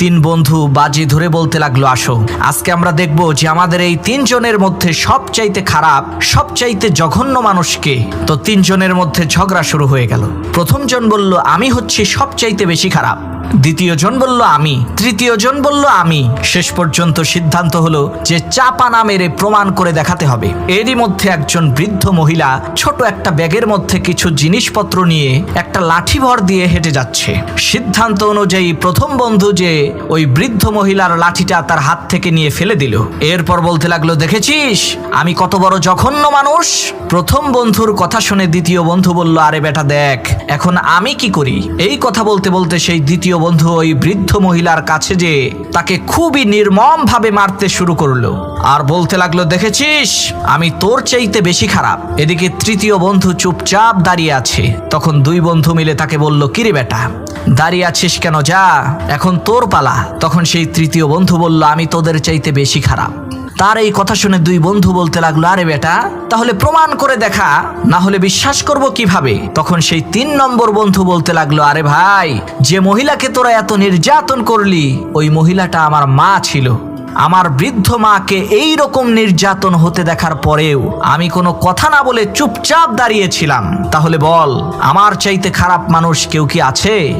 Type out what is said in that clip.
তিন বন্ধু বাজি ধরে বলতে লাগল, আসো। আজকে আমরা দেখব যে আমাদের এই তিনজনের মধ্যে সবচাইতে খারাপ, সবচাইতে জঘন্য মানুষকে তো তিনজনের মধ্যে ঝগড়া শুরু হয়ে গেল। প্রথমজন বলল, আমি হচ্ছি সবচাইতে বেশি খারাপ। দ্বিতীয় জন বলল, আমি। তৃতীয় জন বলল, আমি। শেষ পর্যন্ত সিদ্ধান্ত হলো যে চাপা না মেরে প্রমাণ করে দেখাতে হবে। এরই মধ্যে একজন বৃদ্ধ মহিলা ছোট একটা ব্যাগের মধ্যে কিছু জিনিসপত্র নিয়ে একটা লাঠি ভর দিয়ে হেঁটে যাচ্ছে। সিদ্ধান্ত অনুযায়ী প্রথম বন্ধু যে ওই বৃদ্ধ মহিলার লাঠিটা তার হাত থেকে নিয়ে ফেলে দিল। এরপর বলতে লাগল, দেখেছিস? আমি কত বড় জঘন্য মানুষ? প্রথম বন্ধুর কথা শুনে দ্বিতীয় বন্ধু বলল, আরে বেটা দেখ, এখন আমি কি করি? এই কথা বলতে বলতে সেই দ্বিতীয় বন্ধু ওই বৃদ্ধ মহিলার কাছে যে তাকে খুবই নির্মম ভাবে মারতে শুরু করল। আর বলতে লাগল, দেখেছিস, আমি তোর চাইতে বেশি খারাপ। এদিকে তৃতীয় বন্ধু চুপচাপ দাঁড়িয়ে আছে। তখন দুই বন্ধু মিলে তাকে বলল, কিরে বেটা, দাঁড়িয়ে আছিস কেন? যা, এখন তোর পালা। তখন সেই তৃতীয় বন্ধু বলল, আমি তোদের চাইতে বেশি খারাপ। তার এই কথা শুনে দুই বন্ধু বলতে লাগল, আরে বেটা, তাহলে প্রমাণ করে দেখা, না হলে বিশ্বাস করব কীভাবে? তখন সেই তিন নম্বর বন্ধু বলতে লাগল, আরে ভাই, যে মহিলাকে তোরা এত নির্যাতন করলি, ওই মহিলাটা আমার মা ছিল। আমার বৃদ্ধ মাকে এই রকম নির্যাতন হতে দেখার পরেও আমি কোনো কথা না বলে চুপচাপ দাঁড়িয়েছিলাম। তাহলে বল, আমার চাইতে খারাপ মানুষ কেউ কি আছে?